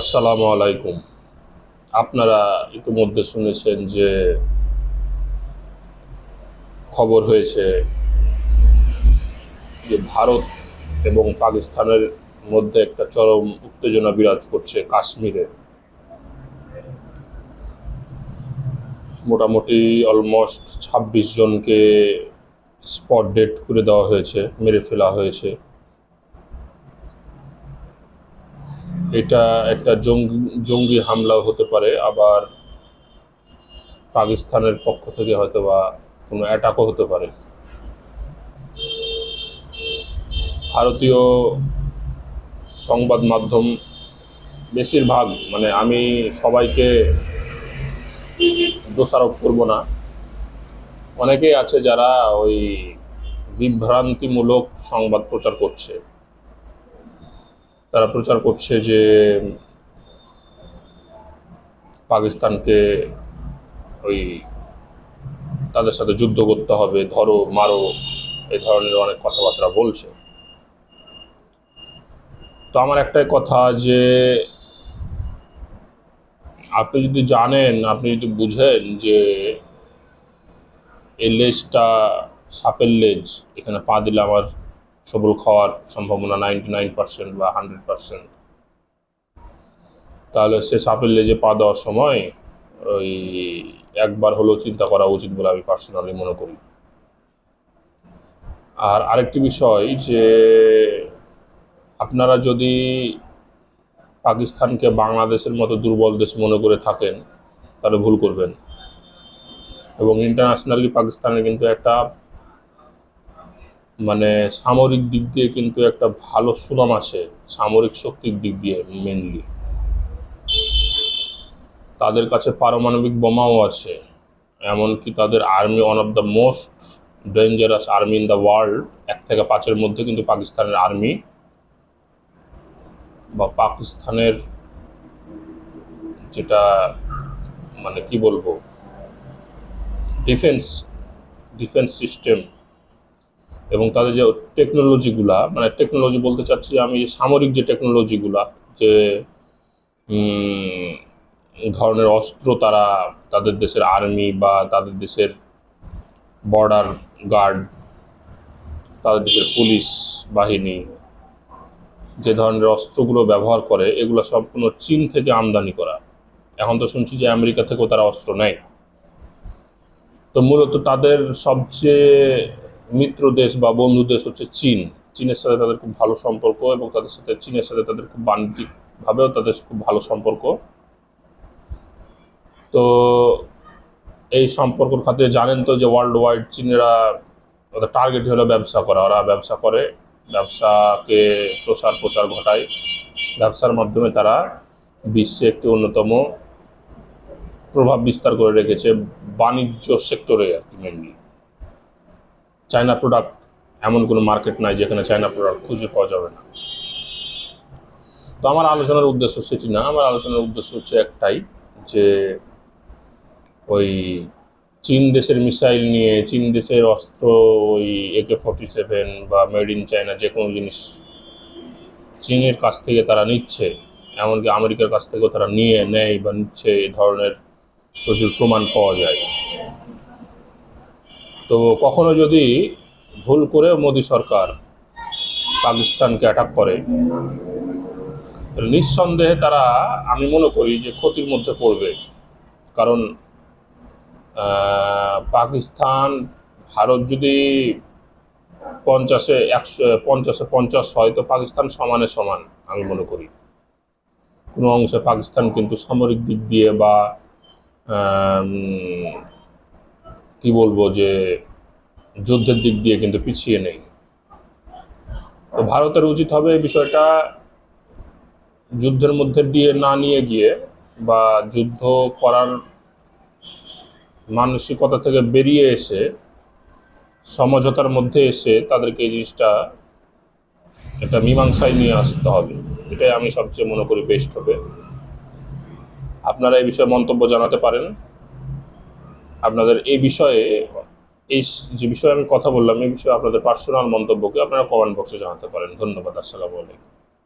আসসালামু আলাইকুম। আপনারা ইতিমধ্যে শুনেছেন যে খবর হয়েছে যে ভারত এবং পাকিস্তানের মধ্যে একটা চরম উত্তেজনা বিরাজ করছে কাশ্মীরে। মোটামুটি অলমোস্ট ছাব্বিশ জনকে স্পট ডেট করে দেওয়া হয়েছে, মেরে ফেলা হয়েছে। এটা একটা জঙ্গি জঙ্গি হামলাও হতে পারে, আবার পাকিস্তানের পক্ষ থেকে হয়তো বা কোনো অ্যাটাকও হতে পারে। ভারতীয় সংবাদ মাধ্যম বেশিরভাগ মানে আমি সবাইকে দোষারোপ করব না। অনেকেই আছে যারা ওই বিভ্রান্তিমূলক সংবাদ প্রচার করছে। তারা প্রচার করছে যে পাকিস্তানকে ওই তাদের সাথে যুদ্ধ করতে হবে, ধরো, মারো, এই ধরনের অনেক কথাবার্তা বলছে। তো আমার একটাই কথা যে আপনি যদি জানেন, আপনি যদি বুঝেন যে এই লেজটা সাপের লেজ, এখানে পা দিলে আমার সবল খাওয়ার সম্ভাবনা নাইনটি নাইন পার্সেন্ট বা হান্ড্রেড পার্সেন্ট। তাহলে সে সাফল্যে যে পা দেওয়ার সময়, ওই একবার হলেও চিন্তা করা উচিত বলে আমি পার্সোনালি মনে করি। আর আরেকটি বিষয় যে, আপনারা যদি পাকিস্তানকে বাংলাদেশের মতো দুর্বল দেশ মনে করে থাকেন, তাহলে ভুল করবেন। এবং ইন্টারন্যাশনালি পাকিস্তানের কিন্তু একটা মানে সামরিক দিক দিয়ে কিন্তু একটা ভালো সুনাম আছে, সামরিক শক্তির দিক দিয়ে মেনলি তাদের কাছে পারমাণবিক বোমাও আছে, এমনকি তাদের army one of the most dangerous army in the world এক থেকে পাঁচের মধ্যে কিন্তু পাকিস্তানের আর্মি বা পাকিস্তানের যেটা মানে কি বলব ডিফেন্স ডিফেন্স সিস্টেম এবং তাদের যে টেকনোলজিগুলা মানে টেকনোলজি বলতে চাচ্ছি আমি সামরিক যে টেকনোলজিগুলা যে ধরনের অস্ত্র তারা তাদের দেশের আর্মি বা তাদের দেশের বর্ডার গার্ড তাদের দেশের পুলিশ বাহিনী, যে ধরনের অস্ত্রগুলো ব্যবহার করে, এগুলো সম্পূর্ণ চীন থেকে আমদানি করা। এখন তো শুনছি যে আমেরিকা থেকেও তারা অস্ত্র নেয়। তো মূলত তাদের সবচেয়ে মিত্র দেশ বা বন্ধু দেশ হচ্ছে চীন। চীনের সাথে তাদের খুব ভালো সম্পর্ক এবং তাদের সাথে, চীনের সাথে তাদের খুব বাণিজ্যিকভাবেও তাদের খুব ভালো সম্পর্ক। তো এই সম্পর্কর খাতিরে জানেন তো যে ওয়ার্ল্ড ওয়াইড চীনেরা ওদের টার্গেট হলো ব্যবসা করা। ওরা ব্যবসা করে, ব্যবসাকে প্রচার প্রচার ঘটায়। ব্যবসার মাধ্যমে তারা বিশ্বে একটি অন্যতম প্রভাব বিস্তার করে রেখেছে বাণিজ্য সেক্টরে আর কি মেনলি চায়না প্রোডাক্ট এমন কোনো মার্কেট নাই যেখানে চায়না প্রোডাক্ট খুঁজে পাওয়া যাবে না। তো আমার আলোচনার উদ্দেশ্য সেটি না, আমার আলোচনার উদ্দেশ্য হচ্ছে একটাই যে ওই চীন দেশের মিসাইল নিয়ে, চীন দেশের অস্ত্র, ওই একে ফর্টি সেভেন বা মেড ইন চায়না যে কোনো জিনিস চীনের কাছ থেকে তারা নিচ্ছে, এমনকি আমেরিকার কাছ থেকেও তারা নিয়ে, নেয় বা নিচ্ছে এই ধরনের প্রচুর প্রমাণ পাওয়া যায়। তো কখনো যদি ভুল করে মোদী সরকার পাকিস্তানকে অ্যাটাক করে নিঃসন্দেহে তারা, আমি মনে করি যে ক্ষতির মধ্যে পড়বে। কারণ পাকিস্তান, ভারত যদি পঞ্চাশে একশো, পঞ্চাশে পঞ্চাশ হয়, তো পাকিস্তান সমানে সমান, আমি মনে করি। কোনো অংশে পাকিস্তান কিন্তু সামরিক দিক দিয়ে বা কি বলব যে যুদ্ধের দিক দিয়ে কিন্তু পিছিয়ে নেই। তো ভারতের উচিত হবে এই বিষয়টা যুদ্ধের মধ্যে দিয়ে না নিয়ে গিয়ে বা যুদ্ধ করার মানসিকতা থেকে বেরিয়ে এসে সমঝোতার মধ্যে এসে তাদেরকে এই জিনিসটা একটা মীমাংসায় নিয়ে আসতে হবে। এটাই আমি সবচেয়ে মনে করি বেস্ট হবে। আপনারা এই বিষয়ে মন্তব্য জানাতে পারেন। আপনাদের এই বিষয়ে, এই যে বিষয়ে আমি কথা বললাম, এই বিষয়ে আপনাদের পার্সোনাল মন্তব্যকে আপনারা কমেন্ট বক্সে জানাতে পারেন। ধন্যবাদ, আসসালামু আলাইকুম।